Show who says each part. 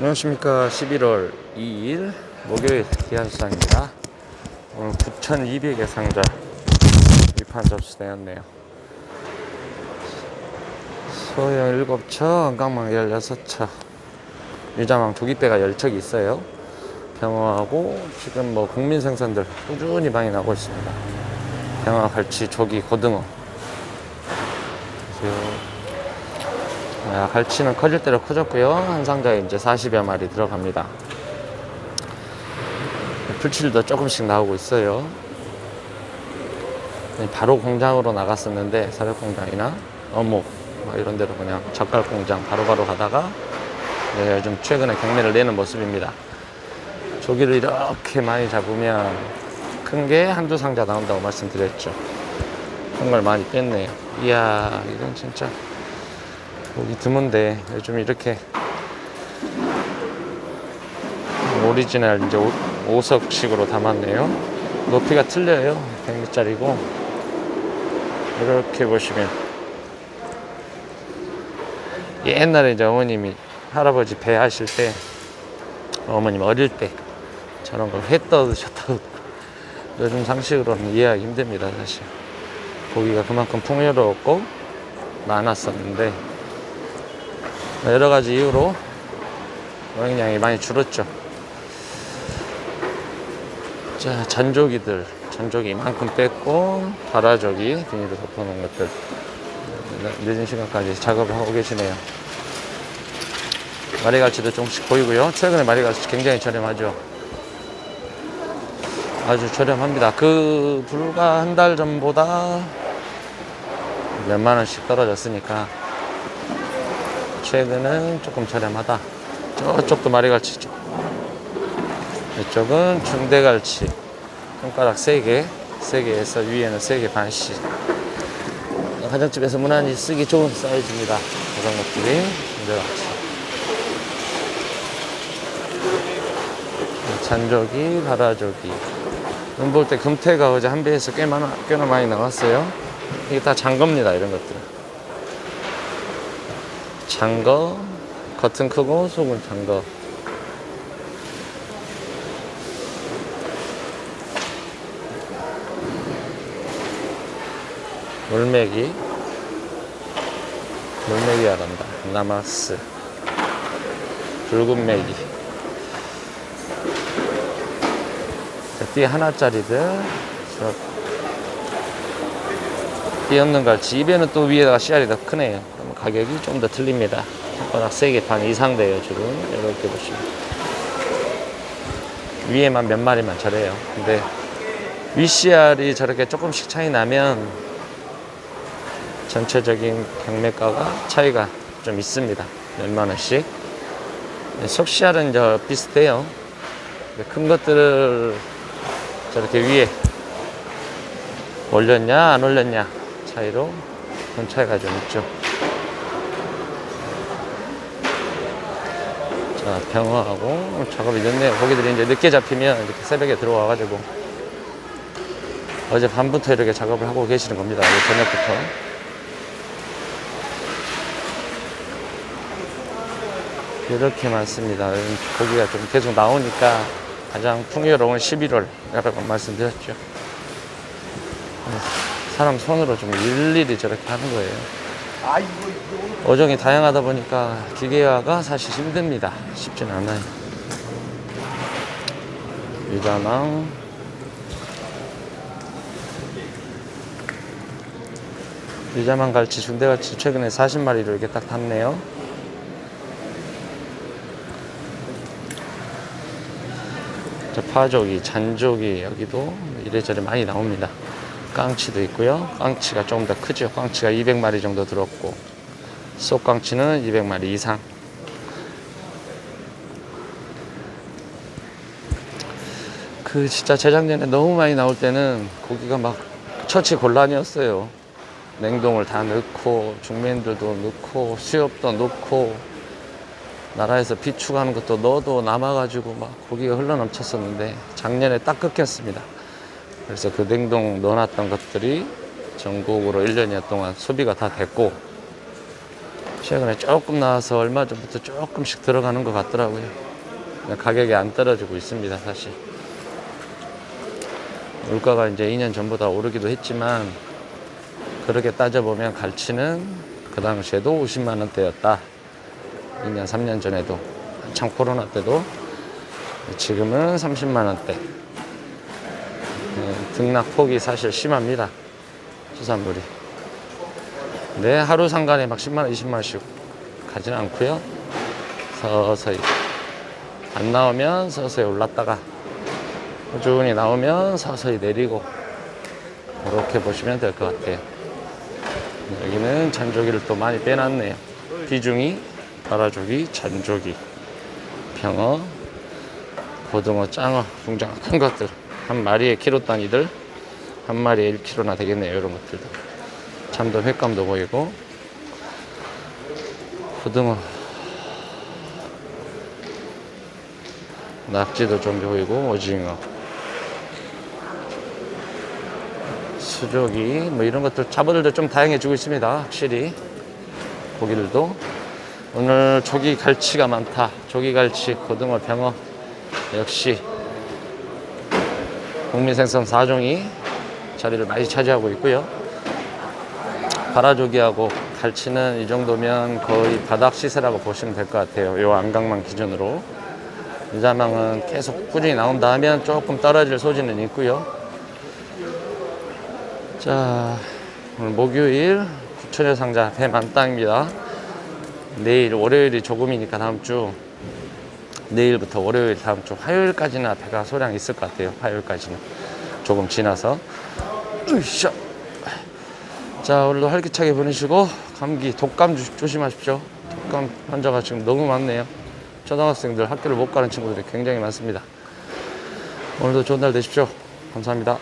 Speaker 1: 안녕하십니까. 11월 2일 목요일 기아수상입니다. 오늘 9200의 상자 위판 접수되었네요. 소형 7척 안강망 16척 유자망 두기배가 10척이 있어요. 병어하고 지금 뭐 국민 생선들 꾸준히 많이 나오고 있습니다. 병어, 갈치, 조기, 고등어. 그래서 아, 갈치는 커질 대로 커졌고요. 한 상자에 이제 40여 마리 들어갑니다. 풀칠도 조금씩 나오고 있어요. 네, 바로 공장으로 나갔었는데 사료 공장이나 어묵 뭐 이런 데로 그냥 젓갈 공장 바로바로 가다가 네, 요즘 최근에 경매를 내는 모습입니다. 조기를 이렇게 많이 잡으면 큰 게 한두 상자 나온다고 말씀드렸죠. 큰걸 많이 뺐네요. 이야, 이건 진짜 보기 드문데 요즘 이렇게 오리지널 이제 오, 5석식으로 담았네요. 높이가 틀려요. 100m짜리고 이렇게 보시면 옛날에 이제 어머님이 할아버지 배 하실 때 어머님 어릴 때 저런 걸회 떠드셨다고 요즘 상식으로는 이해하기 힘듭니다 사실 고기가 그만큼 풍요로웠고 많았었는데 여러 가지 이유로 여행량이 많이 줄었죠. 자, 잔조기들. 잔조기 이만큼 뺐고, 다라조기, 비닐로 덮어놓은 것들. 늦은 시간까지 작업을 하고 계시네요. 마리갈치도 조금씩 보이고요. 최근에 마리갈치 굉장히 저렴하죠. 아주 저렴합니다. 그, 불과 한 달 전보다 몇만 원씩 떨어졌으니까 최근은 조금 저렴하다. 저쪽도 마리갈치 쪽. 이쪽은 중대갈치. 손가락 3개, 3개에서 위에는 3개 반씩. 가정집에서 무난히 쓰기 좋은 사이즈입니다. 그런 것들이 중대갈치. 잔조기, 바라조기. 눈 볼 때 금태가 어제 한 배에서 꽤 많아, 꽤나 많이 나왔어요. 이게 다 장거입니다, 이런 것들은. 장거 겉은 크고 속은 장거. 물메기. 물메기야란다. 나마스. 붉은 자, 띠 하나짜리들. 띠 없는 갈치. 입에는 또 위에다가 씨알이 더 크네요 가격이 좀 더 틀립니다. 손가락 3개 반 이상 돼요 지금 이렇게 보시면. 위에만 몇 마리만 저래요. 근데 위씨알이 저렇게 조금씩 차이 나면 전체적인 경매가가 차이가 좀 있습니다. 몇만 원씩. 속씨알은 저 비슷해요. 큰 것들을 저렇게 위에 올렸냐 안 올렸냐 차이로 그런 차이가 좀 있죠 자, 병어하고 작업이 늦네요. 고기들이 이제 늦게 잡히면 이렇게 새벽에 들어와가지고 어제 밤부터 이렇게 작업을 하고 계시는 겁니다. 저녁부터. 이렇게 많습니다. 고기가 좀 계속 나오니까 가장 풍요로운 11월 여러 번 말씀드렸죠. 사람 손으로 좀 일일이 저렇게 하는 거예요. 어종이 다양하다 보니까 기계화가 사실 힘듭니다. 쉽진 않아요. 유자망, 유자망 갈치, 중대갈치 최근에 40마리를 이렇게 딱 탔네요. 저 파조기, 잔조기 여기도 이래저래 많이 나옵니다. 깡치도 있고요. 깡치가 조금 더 크죠. 깡치가 200마리 정도 들었고 쏙깡치는 200마리 이상. 그 진짜 재작년에 너무 많이 나올 때는 고기가 막 처치 곤란이었어요. 냉동을 다 넣고 중면들도 넣고 수협도 넣고 나라에서 비축하는 것도 넣어도 남아가지고 막 고기가 흘러넘쳤었는데 작년에 딱 끊겼습니다. 그래서 그 냉동 넣어놨던 것들이 전국으로 1년여 동안 소비가 다 됐고 최근에 조금 나와서 얼마 전부터 조금씩 들어가는 것 같더라고요. 가격이 안 떨어지고 있습니다, 사실. 물가가 이제 2년 전보다 오르기도 했지만 그렇게 따져보면 갈치는 그 당시에도 50만 원대였다. 2년, 3년 전에도 한창 코로나 때도 지금은 30만 원대. 네, 등락폭이 사실 심합니다. 수산물이. 네, 하루 상간에 막 10만 원, 20만 원씩 가지는 않고요. 서서히 안 나오면 서서히 올랐다가 꾸준히 나오면 서서히 내리고 이렇게 보시면 될 것 같아요. 여기는 잔조기를 또 많이 빼놨네요. 비중이 바라조기, 잔조기, 병어, 고등어, 짱어, 붕장 큰 것들 한 마리에 키로 단위들 한 마리에 1kg나 되겠네요. 이런 것들도. 참돔 횟감도 보이고. 고등어. 낙지도 좀 보이고 오징어. 수조기 뭐 이런 것들 잡어들도 좀 다양해지고 있습니다 확실히. 고기들도. 오늘 조기 갈치가 많다. 조기 갈치 고등어 병어. 역시 국민생선 4종이 자리를 많이 차지하고 있고요. 바라조기하고 갈치는 이 정도면 거의 바닥 시세라고 보시면 될 것 같아요. 요 안강만 기준으로. 유자망은 계속 꾸준히 나온다 하면 조금 떨어질 소지는 있고요. 자, 오늘 목요일 구천여 상자 배 만땅입니다. 내일 월요일이 조금이니까 다음 주 내일부터 월요일 다음 주 화요일까지는 배가 소량 있을 것 같아요. 화요일까지는 조금 지나서. 으쌰. 자, 오늘도 활기차게 보내시고 감기 독감 조- 조심하십시오. 독감 환자가 지금 너무 많네요. 초등학생들 학교를 못 가는 친구들이 굉장히 많습니다. 오늘도 좋은 날 되십시오. 감사합니다.